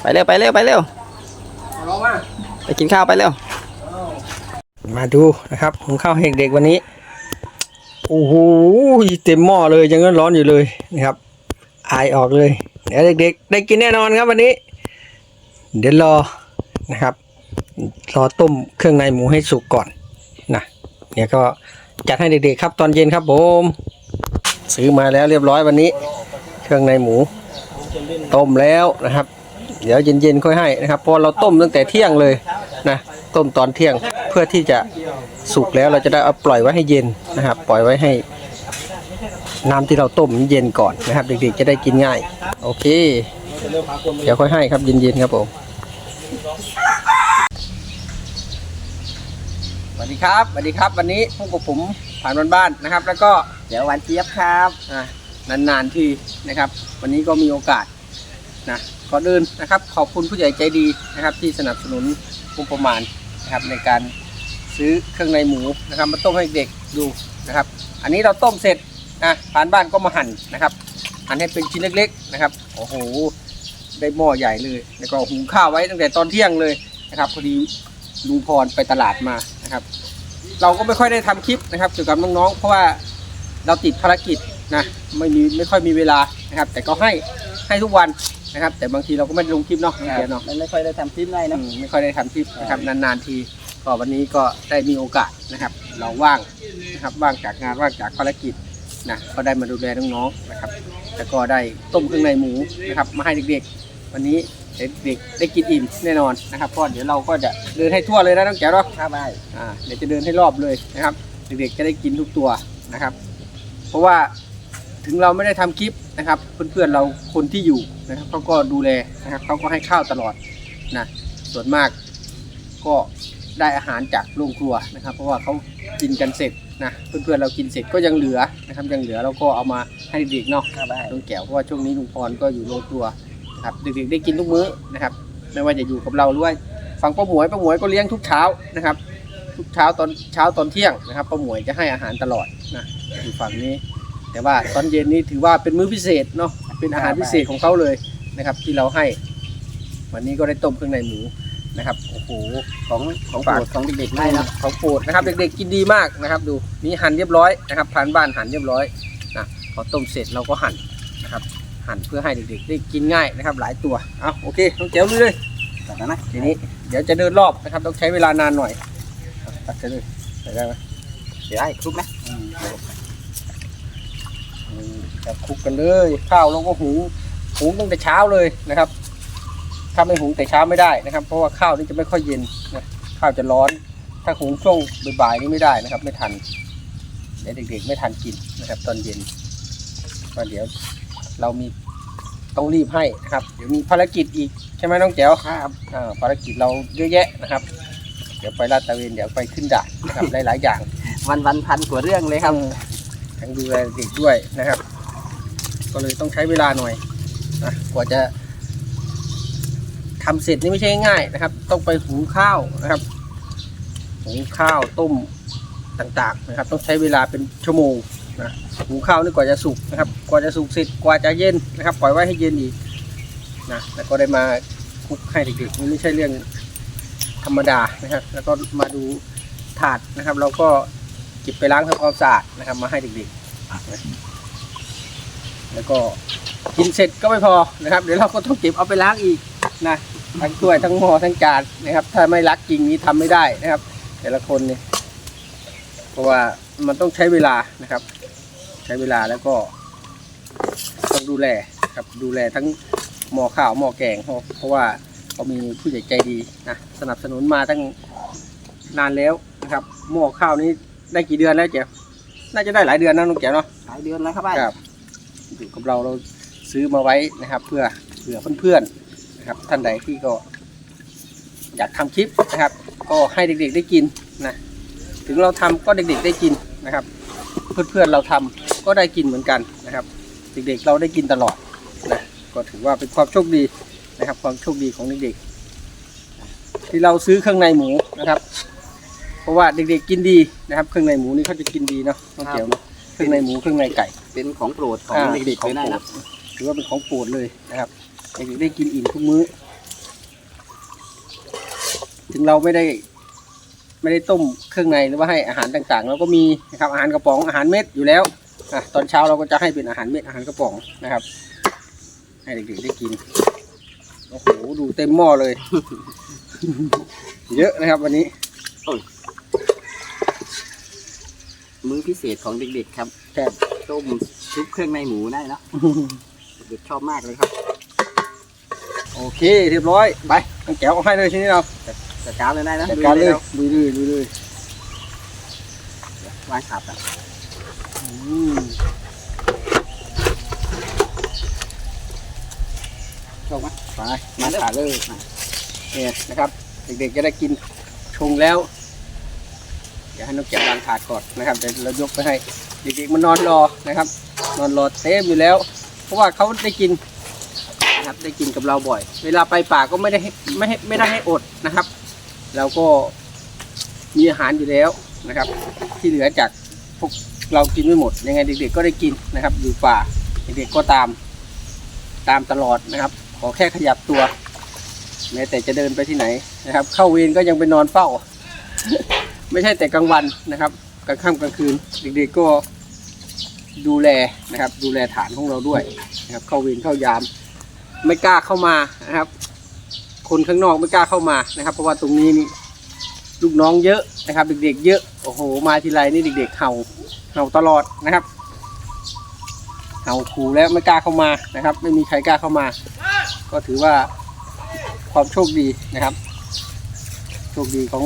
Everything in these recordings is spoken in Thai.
ไปเร็วไปเร็วไปเร็วลองมาไปกินข้าวไปเร็ว มาดูนะครับหุงข้าวให้เด็กๆวันนี้ โอ้โหเต็มหม้อเลยยังร้อนๆอยู่เลยนะครับ อายออกเลยเดี๋ยวเด็กๆ ได้กินแน่นอนครับวันนี้ เดี๋ยวรอนะครับ รอต้มเครื่องในหมูให้สุกก่อนนะเดี๋ยวก็จัดให้เด็กๆครับตอนเย็นครับผมซื้อมาแล้วเรียบร้อยวันนี้ เครื่องในหมู ต้มแล้วนะครับ เดี๋ยวเย็นๆค่อยให้นะครับเพราะเราต้มตั้งแต่เที่ยงเลยนะต้มตอนเที่ยงเพื่อที่จะสุกแล้วเราจะได้เอาปล่อยไว้ให้เย็นนะครับ ปล่อยไว้ให้น้ำที่เราต้มเย็นก่อนนะครับ เด็กๆจะได้กินง่าย โอเค เดี๋ยวค่อยให้ครับเย็นๆครับผมสวัสดีครับสวัสดีครับวันนี้พวกกับผมผ่านบ้านๆนะครับ แล้วก็เดี๋ยวหวานเจี๊ยบครับอะนานๆทีนะครับ วันนี้ก็มีโอกาสนะ ก่อนอื่นนะครับ ขอบคุณผู้ใหญ่ใจดีนะครับ ที่สนับสนุนงบประมาณนะครับในการซื้อเครื่องในหมูนะครับมาต้มให้เด็กดูนะครับ อันนี้เราต้มเสร็จนะผ่านบ้านก็มาหั่นนะครับหั่นให้เป็นชิ้นเล็กๆนะครับโอ้โหได้หม้อใหญ่เลยแล้วก็หุงข้าวไว้ตั้งแต่ตอนเที่ยงเลยนะครับพอดีลุงพรไปตลาดมานะครับ เราก็ไม่ค่อยได้ทำคลิปนะครับเกี่ยวกับน้องๆเพราะว่าเราติดภารกิจนะไม่มีไม่ค่อยมีเวลานะครับ แต่ก็ให้ให้ทุกวัน นะครับ แต่บางทีเราก็ไม่ได้ลงคลิปเนาะน้องเกียร์เนาะมันไม่ค่อยได้ทำคลิปง่ายอืนะมไม่ค่อยได้ทำคลิปนะครับนานๆทีก็วันนี้ก็ได้มีโอกาสนะครับ เราว่างนะครับว่างจากงานว่างจากภารกิจนะก็ได้มาดูแลน้องๆนะครับแล้วก็ได้ต้มเครื่องในหมูนะครับมาให้เด็กๆ วันนี้เด็กๆได้กินอิ่มแน่นอนนะครับเพราะเดี๋ยวเราก็จะเดินให้ทั่วเลยนะน้องแจ๋วเนาะ ครับได้อ่าเดี๋ยวจะเดินให้รอบเลยนะครับ เด็กๆจะได้กินทุกตัวนะครับ เพราะว่า ถึงเราไม่ได้ทำคลิปนะครับเพื่อนๆเราคนที่อยู่นะครับเขาก็ดูแลนะครับเขาก็ให้ข้าวตลอดนะส่วนมากก็ได้อาหารจากโรงครัวนะครับ เพราะว่าเขากินกันเสร็จนะเพื่อนๆเรากินเสร็จก็ยังเหลือนะครับยังเหลือเราก็เอามาให้เด็กๆเนาะครับได้ลุงแก้วเพราะว่าช่วงนี้ลุงพรก็อยู่โรงครัวนะครับเด็กๆได้กินทุกมื้อนะครับ ไม่ว่าจะอยู่กับเราหรือว่าฟังป้าหมวยป้าหมวยก็เลี้ยงทุกเช้านะครับ ทุกเช้าตอนเช้าตอนเที่ยงนะครับป้าหมวยจะให้อาหารตลอดนะอยู่ฝั่งนี้ แต่ว่าตอนเย็นนี้ถือว่าเป็นมื้อพิเศษเนาะเป็นอาหารพิเศษของเขาเลยนะครับ ที่เราให้ วันนี้ก็ได้ต้มเครื่องในหมูนะครับโอ้โหของของโปรดของเด็กๆได้ได้นะนะของโปรดนะครับ เด็กๆกินดีมากนะครับ ดูนี่หั่นเรียบร้อยนะครับผ่านบ้านหั่นเรียบร้อยนะพอต้มเสร็จเราก็หั่นนะครับ หั่นเพื่อให้เด็กๆได้กินง่ายนะครับ หลายตัวเอาโอเคน้องแจ๋วลุยเลยตัดแล้วนะทีนี้เดี๋ยวจะเดินรอบนะครับ ต้องใช้เวลานานหน่อยเอาตัดไปเลยใส่ได้ไหมเดี๋ยวให้คลุกนะอืม จับคลุกกันเลย ข้าวเราก็หุงหุงตั้งแต่เช้าเลยนะครับถ้าไม่หุงแต่เช้าไม่ได้นะครับ เพราะว่าข้าวนี่จะไม่ค่อยเย็นนะข้าวจะร้อน ถ้าหุงช่วงบ่ายๆนี่ไม่ได้นะครับ ไม่ทันเดี๋ยวเด็กๆ ไม่ทันกินนะครับ ตอนเย็นก็เดี๋ยวเรามีต้องรีบให้นะครับ เดี๋ยวมีภารกิจอีกใช่ไหมน้องแจ๋วครับอ่าภารกิจเราเยอะแยะนะครับ เดี๋ยวไปลาดตระเวนเดี๋ยวไปขึ้นด่านนะครับหลายๆอย่าง วันวันๆพันกว่าเรื่องเลยครับ ทั้งดูแลเด็กด้วยนะครับ ก็เลยต้องใช้เวลาหน่อยนะกว่าจะทำเสร็จนี่ไม่ใช่ง่ายนะครับ ต้องไปหุงข้าวนะครับหุงข้าวต้มต่างๆนะครับ ต้องใช้เวลาเป็นชั่วโมงนะหุงข้าวนี่กว่าจะสุกนะครับ กว่าจะสุกเสร็จกว่าจะเย็นนะครับ ปล่อยไว้ให้เย็นอีกนะแล้วก็ได้มาคุกให้เด็กๆนี่ไม่ใช่เรื่องธรรมดานะครับ แล้วก็มาดูถาดนะครับ เราก็ เก็บไปล้างทำความสะอาดนะครับ มาให้เด็กๆ แล้วก็กินเสร็จก็ไม่พอนะครับ เดี๋ยวเราก็ต้องเก็บเอาไปล้างอีกนะทั้งถ้วยทั้งหม้อทั้งจานนะครับ ถ้าไม่รักจริงนี้ทำไม่ได้นะครับ แต่ละคนเนี่ยเพราะว่ามันต้องใช้เวลานะครับ ใช้เวลาแล้วก็ต้องดูแลครับดูแลทั้งหม้อข้าวหม้อแกงเพราะเพราะว่าเขามีผู้ใหญ่ใจดีนะสนับสนุนมาตั้งนานแล้วนะครับหม้อข้าวนี้ ได้กี่เดือนแล้วเจ๊น่าจะได้หลายเดือนนะน้องแจ๋วเนาะหลายเดือนแล้วครับได้ครับอยู่กับเราเราซื้อมาไว้นะครับ เพื่อเผื่อเพื่อนๆนะครับ ท่านใดที่ก็อยากทำคลิปนะครับ ก็ให้เด็กๆได้กินนะถึงเราทำก็เด็กๆได้กินนะครับ เพื่อนๆเราทำก็ได้กินเหมือนกันนะครับ เด็กๆเราได้กินตลอดนะก็ถือว่าเป็นความโชคดีนะครับ ความโชคดีของเด็กๆที่เราซื้อเครื่องในหมูนะครับเพ ราะว่าเด็กๆกินดีนะครับเครื่องในหมูนี่เขาจะกินดีเนาะน้องเกียวเนาะเครื่องในหมูเครื่องในไก่เป็นของโปรดของอ่าเด็กๆขอเลงยได้โปรนะดถือว่าเป็นของโปรดเลยนะครับเด็กๆได้กินอิ่มทุกมื้อ ถึงเราไม่ได้ ไม่ได้ต้มเครื่องในหรือว่าให้อาหารต่างๆเราก็มีนะครับอาหารกระป๋องอาหารเม็ดอยู่แล้วอะตอนเช้าเราก็จะให้เป็นอาหารเม็ดอาหารกระป๋องนะครับ ให้เด็กๆได้กินโอ้โหดูเต็มหม้อเลย เยอะนะครับวันนี้ มื้อพิเศษของเด็กๆครับแต่ต้มซุปเครื่องในหมูได้เนอะเด็กชอบมากเลยครับ โอเคเรียบร้อย ไปน้องแก้วเอาให้เลยทีนี้เราจัดการเลยได้นะจัดการเลยดูลุยเลยลุยเลยวางขับอะอืมชอบไหมไปมาขาเลยเนี่ยนะครับ เด็กๆจะได้กินชงแล้ว เดี๋ยวให้น้องแก้ววางถาดก่อนนะครับเดี๋ยวเรายกไปให้เด็กๆมันนอนรอนะครับ นอนรอเต็มอยู่แล้ว เพราะว่าเขาได้กินนะครับได้กินกับเราบ่อย เวลาไปป่าก็ไม่ได้ไม่ให้ไม่ได้ให้อดนะครับ เราก็มีอาหารอยู่แล้วนะครับ ที่เหลือจากพวกเรากินไม่หมดยังไงเด็กๆก็ได้กินนะครับ อยู่ป่าเด็กๆก็ตามตามตลอดนะครับ ขอแค่ขยับตัวแม้แต่จะเดินไปที่ไหนนะครับ เข้าเวรก็ยังไปนอนเฝ้า ไม่ใช่แต่กลางวันนะครับกลางค่ำกลางคืนเด็กๆก็ดูแลนะครับ ดูแลฐานของเราด้วยนะครับ เข้าเวรเข้ายาม ไม่กล้าเข้ามานะครับ คนข้างนอกไม่กล้าเข้ามานะครับ เพราะว่าตรงนี้นี่ลูกน้องเยอะนะครับ เด็ก ๆ เยอะโอ้โห มาทีไรนี่เด็ก ๆเห่าเห่าตลอดนะครับเห่าขู่แล้วไม่กล้าเข้ามานะครับ ไม่มีใครกล้าเข้ามา ก็ถือว่าความโชคดีนะครับ โชคดีของ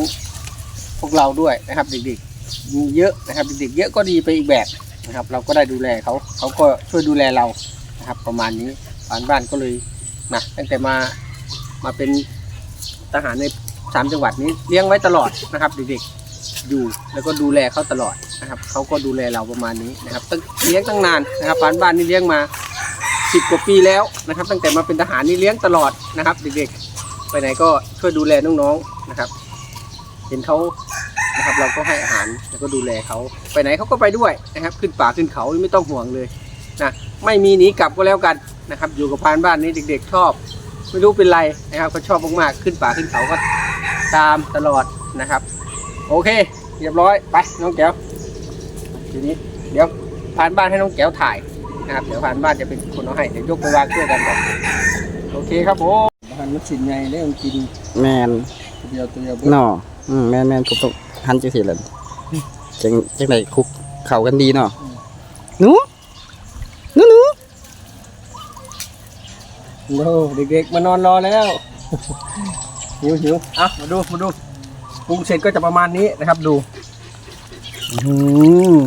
พวกเราด้วยนะครับ เด็กๆมีเยอะนะครับ เด็กๆเยอะก็ดีไปอีกแบบนะครับ เราก็ได้ดูแลเขาเขาก็ช่วยดูแลเรานะครับ ประมาณนี้บ้านบ้านก็เลยนะตั้งแต่มามาเป็นทหารในสามจังหวัดนี้เลี้ยงไว้ตลอดนะครับเด็กๆอยู่แล้วก็ดูแลเขาตลอดนะครับเขาก็ดูแลเราประมาณนี้นะครับตั้งเลี้ยงตั้งนานนะครับบ้านบ้านนี่เลี้ยงมาสิบกว่าปีแล้วนะครับ ตั้งแต่มาเป็นทหารนี่เลี้ยงตลอดนะครับ เด็กๆ ไปไหนก็ช่วยดูแลน้องๆนะครับ เห็นเขานะครับเราก็ให้อาหารแล้วก็ดูแลเขาไปไหนเขาก็ไปด้วยนะครับ ขึ้นป่าขึ้นเขาไม่ต้องห่วงเลยนะไม่มีหนีกลับก็แล้วกันนะครับ อยู่กับพานบ้านนี้เด็ก ๆ ชอบ ไม่รู้เป็นไรนะครับก็ชอบมากๆขึ้นป่าขึ้นเขาก็ตามตลอดนะครับ โอเค เรียบร้อยไปน้องแก้วทีนี้เดี๋ยวพานบ้านให้น้องแก้วถ่ายนะครับเดี๋ยวพานบ้านจะเป็นคนเอาให้เดี๋ยวยกไปวางช่วยกันก่อนโอเคครับผมพานมันสินไงเรื่องกินแมนตัวเดียวตัวเดียวเนาะ อืมแมนแมนผมต้องหันจังสิเลยจังจังไหนคุกเข่ากันดีเนาะหนูหนูหนูโอ้เด็กๆมานอนรอแล้วหิวหิวอะมาดูมาดูปรุงเสร็จก็จะประมาณนี้นะครับดูอื้อหือ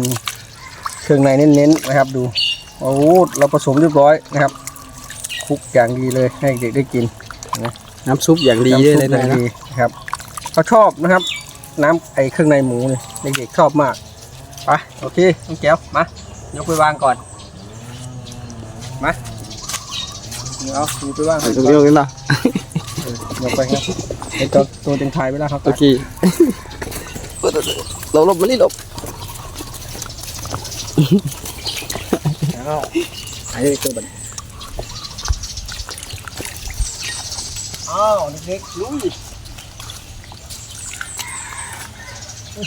เครื่องในเน้นๆนะครับ ดูโอ้โหเราผสมเรียบร้อยนะครับคลุกอย่างดีเลยให้เด็กได้กินน้ำซุปอย่างดีเลยเลยน้ำซุปอย่างนะดีนะครับ เขาชอบนะครับ น้ำไอเครื่องในหมูเนี่ยเด็กๆชอบมากไปโอเคน้องแก้วมายกไปวางก่อนมาเอาดูไปวางเอาตรงนี้ตรงนี้เนาะเออยกไปครับไอตัวตัวเป็นไทยไปแล้วครับโอเคเราหลบมานี่หลบเอาไอ้ตัวบันอ้าวเด็กๆลุย มา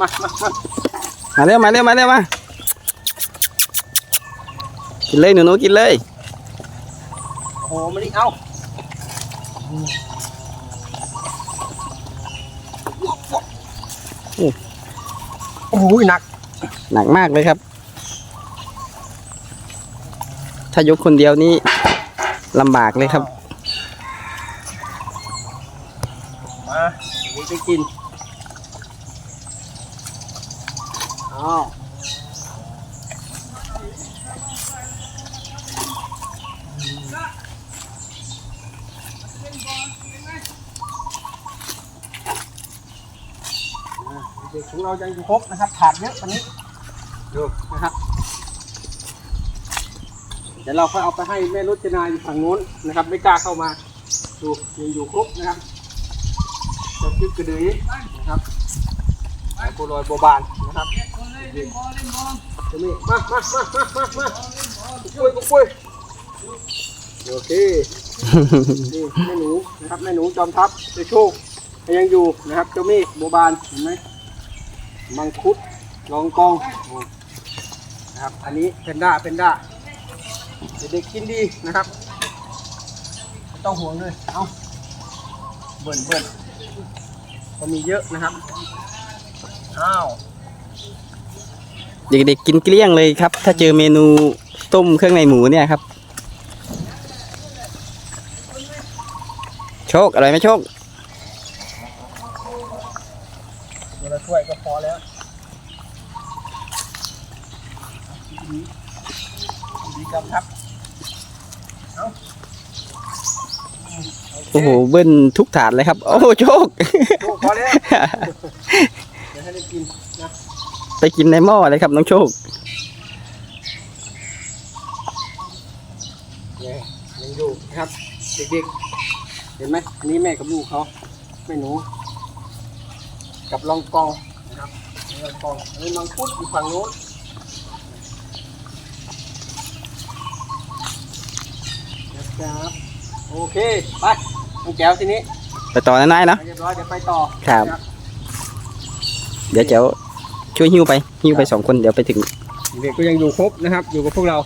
มามามามาเร็วมาเร็วมาเร็วมากินเลยหนูหนูกินเลยโอ้โหไม่ได้เอาโอ้โหหนัก หนักมากเลยครับ ถ้ายกคนเดียวนี่ลำบากเลยครับ มาเด็ก ได้กินอ้าวเด็กของเรายังอยู่ครบนะครับขาดเยอะตอนนี้ดูนะครับ เดี๋ยวเราค่อยเอาไปให้แม่รจนาอยู่ฝั่งโน้นนะครับ ไม่กล้าเข้ามา ดูยังอยู่ครบนะครับ จะยึดกระดือนะครับไอ้โบรอยโบบานนะครับจะมีมามามามามามาปุ้ยปุ้ยโอเคนี่แม่หนูนะครับแม่หนูจอมทัพเจ้าโชคยังอยู่นะครับเจ้าเมฆโบบานเห็นไหมมังคุดลองกองนะครับอันนี้เพนด้าเพนด้าเด็กกินดีนะครับ ต้องห่วงเลยเอาเบิ่นเบิ่น ก็มีเยอะนะครับอ้าวเด็กๆกินเกลี้ยงเลยครับ ถ้าเจอเมนูต้มเครื่องในหมูเนี่ยครับ โชคอร่อยไหมโชคตัวละถ้วยก็พอแล้วดีดีกำทับ โอ้โหเบิ้ลทุกถาดเลยครับ โอ้โหโชคโอ้พอแล้วเดี๋ยวให้ได้กินนะไปกินในหม้อเลยครับน้องโชคเนี่ยยังอยู่นะครับเด็กๆเห็นไหมอันนี้แม่กับลูกเขาแม่หนู กับลองกองนะครับนี่ลองกองอันนี้มังคุดอยู่ฝั่งโน้นนะครับ โอเค ไปน้องแก้วทีนี้ไปต่อนะนายเนาะเรียบร้อยเดี๋ยวไปต่อครับนะเดี๋ยวเจ้าช่วยหิ้วไปหิ้วไปสองคนเดี๋ยวไปถึง เด็กก็ยังอยู่ครบนะครับ อยู่กับพวกเรา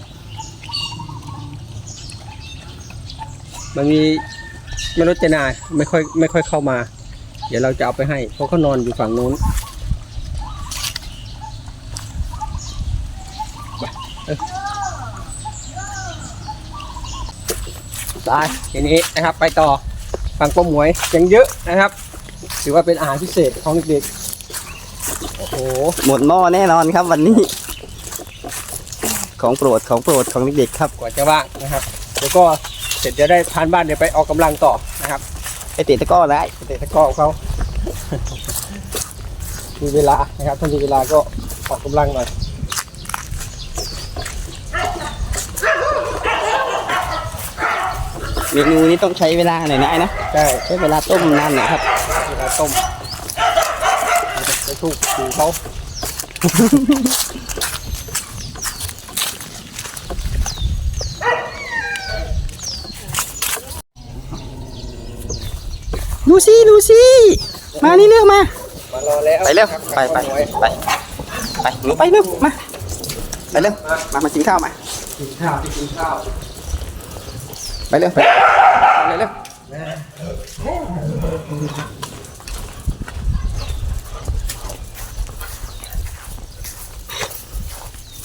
มันมีไม่รถจะนาไม่ค่อยไม่ค่อยเข้ามา เดี๋ยวเราจะเอาไปให้ เพราะเขานอนอยู่ฝั่งนู้นไปเอ้ย ตายทีนี้นะครับไปต่อฝั่งป้าหมวยยังเยอะนะครับ ถือว่าเป็นอาหารพิเศษของเด็กๆโอ้โหหมดหม้อแน่นอนครับวันนี้ ของโปรดของโปรดของเด็กๆครับกว่าจะว่างนะครับแล้วก็เสร็จจะได้ทานบ้านเดี๋ยวไปออกกำลังต่อนะครับไปเตะตะกร้อได้เตะตะกร้อของเขามีเวลานะครับถ้ามีเวลาก็ออกกำลังหน่อย มนูนี้ต้องใช้เวลาหน่อยนะไอ้นะใช่ใช้เวลาต้มนานหน่อยครับเวลาต้มจะถูกถูเขาลูซี่ลูซี่ มานี่เร็วมามารอแล้วไปเร็วครับไปไปกับป้าหมวยไปไปหนูไปเร็วมาไปเร็วมามากินข้าวมากินข้าวที่กินข้าว ไปเร็วไปเร็วเร็ว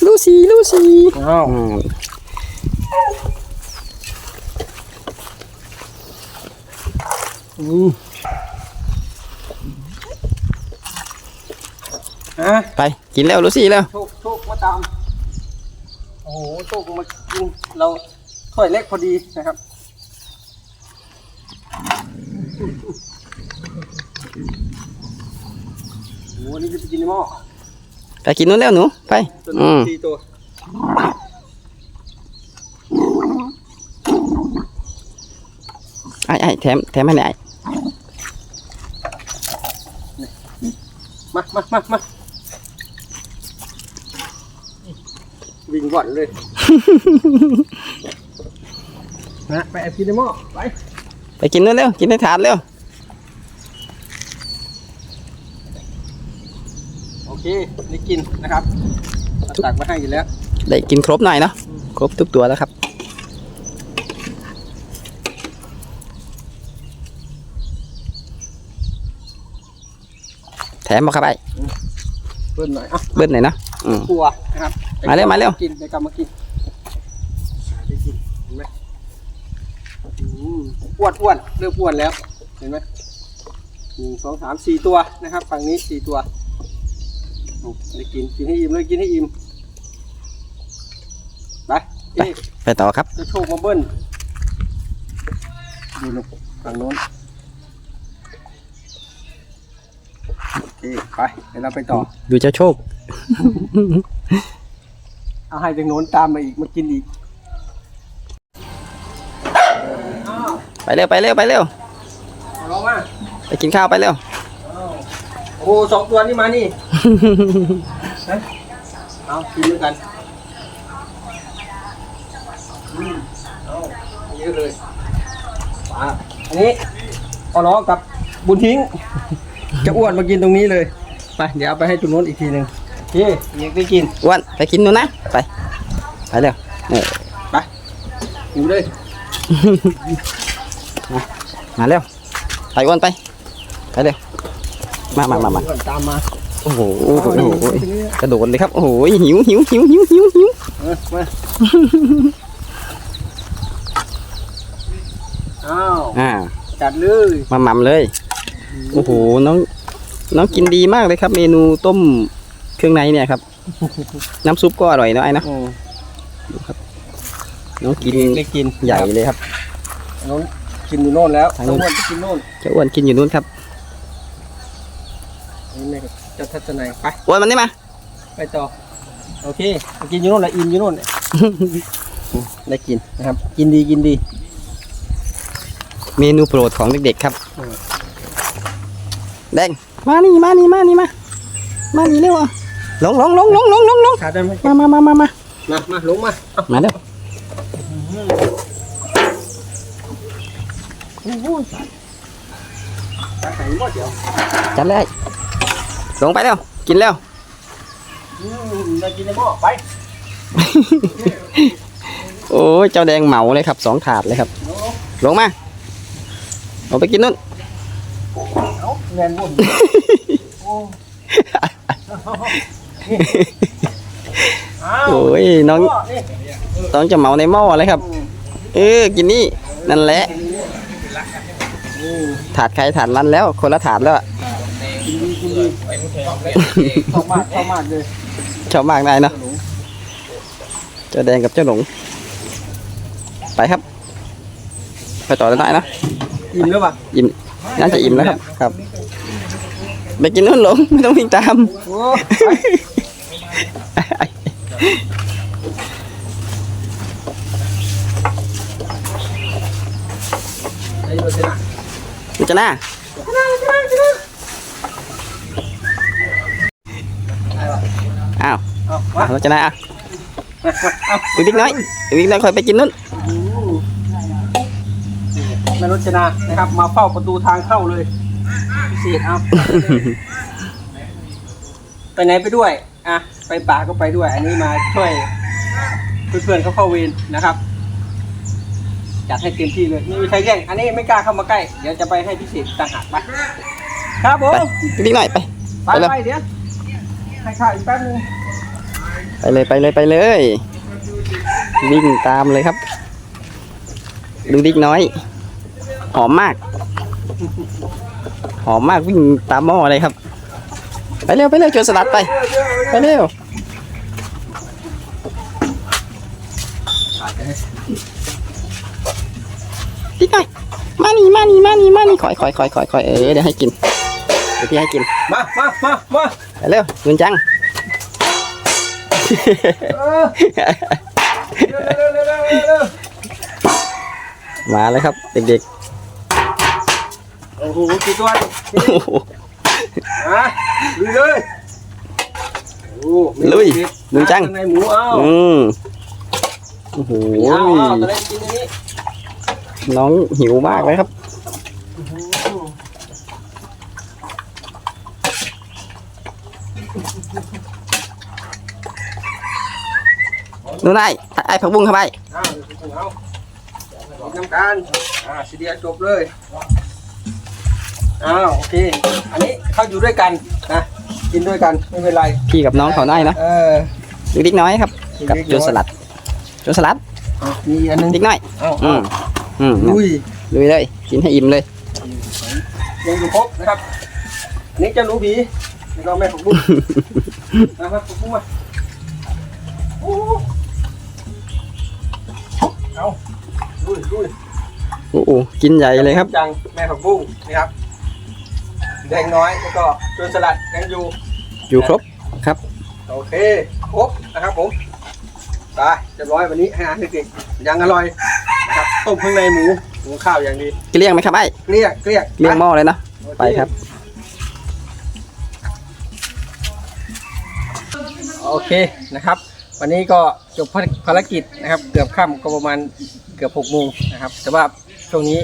ลูซี่ลูซี่อ้าวอืมอืมอะไปกินแล้วลูซี่แล้วโชคโชคมาตามโอ้โหโชคมากินเรา ถ้วยเล็กพอดีนะครับ โอ้โหนี่จะไปกินในหม้อไปกินนู้นแล้วหนูไปจนอืมสี่ตัวไอ้ไอ้แถมแถมให้หน่อยมามามามาวิ่งก่อนเลย นะไปแอบกินในหม้อไปไปกินนู้นเร็วกินในถาดเร็วโอเคได้กินนะครับตักมาให้อยู่แล้วได้กินครบหน่อยเนาะครบทุกตัวแล้วครับแถมมาครับไอ้เพิ่มหน่อยอะเบิ้ลหน่อยเนาะอืมครัวนะครับมาเร็วมาเร็วกินไปกำมากินได้กินเห็นไหม อืมอ้วนอ้วนเริ่มอ้วนแล้ว เห็นไหมหนึ่งสองสามสี่ตัวนะครับฝั่งนี้สี่ตัวโอ้ได้กินกินให้อิ่มเลยกินให้อิ่มไปเอ๊ะไปต่อครับจะโชคมาเบิ้ลดูนกฝั่งโน้นโอเคไปเดี๋ยวเราไปต่อ ดูเจ้าโชค เอาให้ทางโน้นตามมาอีกมากินอีก ไปเร็วไปเร็วไปเร็วเอาลองมาไปกินข้าวไปเร็วโอ้โหสองตัวนี่มานี่นะเอากินด้วยกันอืมเอาเยอะเลยปลาอันนี้เอาล้อกับบุญทิ้ง จะอ้วนมากินตรงนี้เลย ไป เดี๋ยวเอาไปให้จุนโน้นอีกทีหนึ่งโอเคยังได้กินอ้วนไปกินนู่นนะ ไป ไปเร็วเออไปอยู่เลย มาเร็ว ไปอ้วนไป ไปเร็ว มามามามาตามมาโอ้โหโอ้โหโอ้โหกระโดดเลยครับ โอ้โหหิวหิวหิวหิวหิวหิวเออมาอ้าวอ่าจัดเลยมาหม่ำเลย โอ้โห น้อง น้องกินดีมากเลยครับ เมนูต้มเครื่องในเนี่ยครับ น้ำซุปก็อร่อยเนอะไอ้เนอะอืมน้องกินได้กินใหญ่เลยครับโน้น กินอยู่โน่นแล้วทางต้นู้องนอ้วนไปกินโน่นเจ้าอ้วนกินอยู่นู้นครับนี่แม่เจะทัศนัยไปอ้วนมันนี่มา ไปต่อโอเคไปกินอยู่โน่นละอิ่มอยู่โน่นเนี่ยได้กินนะครับ กินดีกินดีเมนูโปรดของเด็กๆครับอืมแดงมานี่มานี่มานี่มามานี่เร็วอะลงลงลงลงลงลงลงขาดได้ไหมมามามามามามามาลงมาเอามาเร็ว จัดเลยลงไปเร็วกินเร็วอืมได้กินในหม้อไปโอ้ยเจ้าแดงเหมาเลยครับสองถาดเลยครับ ลงลงมาเอาไปกินนู่นเอาแงนวุ่นโอ้อ้าวโอ้ยน้องหม้นี่น้องจะเหมาในหม้อเลยครับอืมเออ กินนี่ นั่นแหละอืม ถาดใครถาดมันแล้ว คนละถาดแล้วอะกินดีกินดีชอบมากชอบมากเลยชอบมากนายเนาะเจ้าแดงกับเจ้าหลง ไปครับ ไปต่อได้นะอิ่มหรือเปล่าอิ่มน่าจะอิ่มแล้วครับ ครับไปกินนู่นหลงไม่ต้องวิ่งตามโอ้ไปไอ้ โรเจน่าดูจะน้าอ้าวเอาจะน้าอะอาดูดิ๊กน้อยดูดิ๊กน้อยคอยไปกินนู่นแม่รจนานะครับ มาเฝ้าประตูทางเข้าเลยพิเศษเอาไปไหนไปด้วย อะ ไปป่าก็ไปด้วย อันนี้มาช่วยเพื่อนๆเขาเข้าเวรนะครับ จัดให้เต็มที่เลยไม่มีใครแย่งอันนี้ไม่กล้าเข้ามาใกล้เดี๋ยวจะไปให้พิเศษต่างหากไปครับผไปมดูดิ๊กน้อยไปไปไปเลยไปเดี๋ยวให้ข้าวอีกแป๊บนึงไปเลยไปเลยไปเลย วิ่งตามเลยครับ ดูดิ๊กน้อย หอมมาก หอมมากวิ่งตามหม้อเลยครับ ไปเร็วไปเร็วโจรสลัดไป ไปเร็วดิ๊กน้อย มานี่มานี่มานี่มานี่คอยคอยคอยคอยคอยเออเดี๋ยวให้กินเดี๋ยวพี่ให้กินมามามามาไปเร็วลุนจังเออเร็วเร็วเร็วเร็วเร็วเร็วมาเลยครับเด็กโอ้โหกี่ตัวๆโอ้โหอะลุยเลยโอ้มีลุยเด็ดลุยจังข้าในหมูเอ้าอืมโอ้โหเอาเอาตะเล่นกินอันนี้ น้องหิวมากเลยครับนู่นไอ้ไอ้ผักบุ้งเข้าไปเอาเอาเอาน้ำกันอ่าสีเดียจบเลยอ้าวโอเค อันนี้เขาอยู่ด้วยกันนะกินด้วยกันไม่เป็นไรพี่กับน้องเขาได้เนอะเออดูดิ๊กน้อยครับ กับโจรสลัดโจรสลัดเอามีอันนึงดิ๊กน้อยเอาอืเอามอืมลุยลุยเลยกินให้อิ่มเลยยังอยู่ครบนะครับอันนี้เจ้าหนูผีแล้วก็แม่ของบุ้งนะครับของบุ้งมาโอ้โหเอาลุยลุยโอ้โหกินใหญ่เลยครับจังแม่ผักบุ้งนี่ครับแดงน้อยแล้วก็โจนสลัดแดงยูอยู่ครบครับ โอเคครบนะครับผมไปเรียบร้อยวันนี้อาหารเด็กๆยังอร่อยนะครับ ต้มเครื่องในหมูหมูข้าวอย่างดีเกลี้ยงไหมครับไอ้เกลี้ยงเกลี้ยงเกลี้ยงหม้อเลยเนอะไปครับ โอเคนะครับ วันนี้ก็จบภารกิจนะครับ เกือบค่ำก็ประมาณเกือบกือบหกโมงนะครับ แต่ว่าช่วงนี้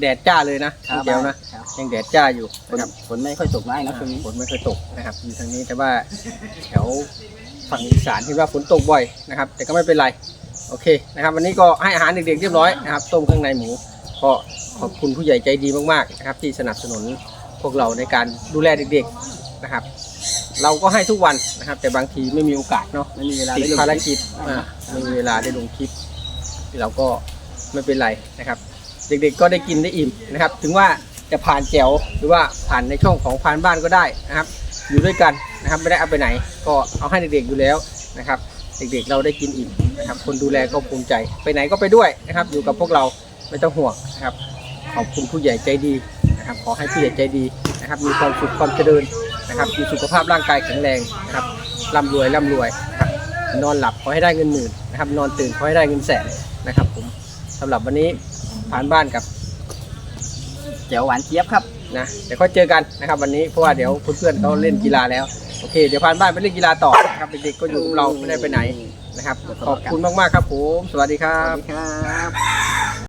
แดดจ้าเลยนะพี่แก้วนะยังแดดจ้าอยู่ฝนนะครับฝนไม่ค่อยตกง่ายนะช่วงนี้ฝนไม่เคยตกนะครับอยู่ทางนี้แต่ว่าแถวฝั่งอีสานที่ว่าฝนตกบ่อยนะครับ แต่ก็ไม่เป็นไร โอเคนะครับวันนี้ก็ให้อาหารเด็กๆเรียบร้อยนะครับต้มเครื่องในหมูก็ขอบคุณผู้ใหญ่ใจดีมากๆนะครับที่สนับสนุนพวกเราในการดูแลเด็กๆนะครับ เราก็ให้ทุกวันนะครับ แต่บางทีไม่มีโอกาสเนาะไม่มีเวลาติดได้ลงภารกิจอ่าไม่มีเวลาได้ลงคลิป เราก็ไม่เป็นไรนะครับ เด็กๆก็ได้กินได้อิ่มนะครับ ถึงว่าจะผ่านแจวหรือว่าผ่านในช่องของผ่านบ้านก็ได้นะครับ อยู่ด้วยกันนะครับไม่ได้เอาไปไหน ก็เอาให้เด็กๆอยู่แล้วนะครับ เด็กๆเราได้กินอิ่มนะครับ คนดูแลก็ภูมิใจ ไปไหนก็ไปด้วยนะครับ อยู่กับพวกเราไม่ต้องห่วงนะครับ ขอบคุณผู้ใหญ่ใจดีนะครับ ขอให้ผู้ใหญ่ใจดีนะครับ มีความสุขความเจริญนะครับ มีสุขภาพร่างกายแข็งแรงนะครับร่ำรวยร่ำรวยนะครับนอนหลับขอให้ได้เงินหมื่นนะครับ นอนตื่นขอให้ได้เงินแสนนะครับ ผมสำหรับวันนี้ผ่านบ้านกับแจ๋วหวานเจี๊ยบครับนะเดี๋ยวก็เจอกันนะครับ วันนี้เพราะว่าเดี๋ยวเพื่อนๆเขาเล่นกีฬาแล้ว โอเค เดี๋ยวพานบ้านไปเล่นกีฬาต่อนะครับเด็กๆก็อยู่กับเราไม่ได้ไปไหนนะครับขอบคุณมากๆครับผมสวัสดีครัสวับ สดีครับ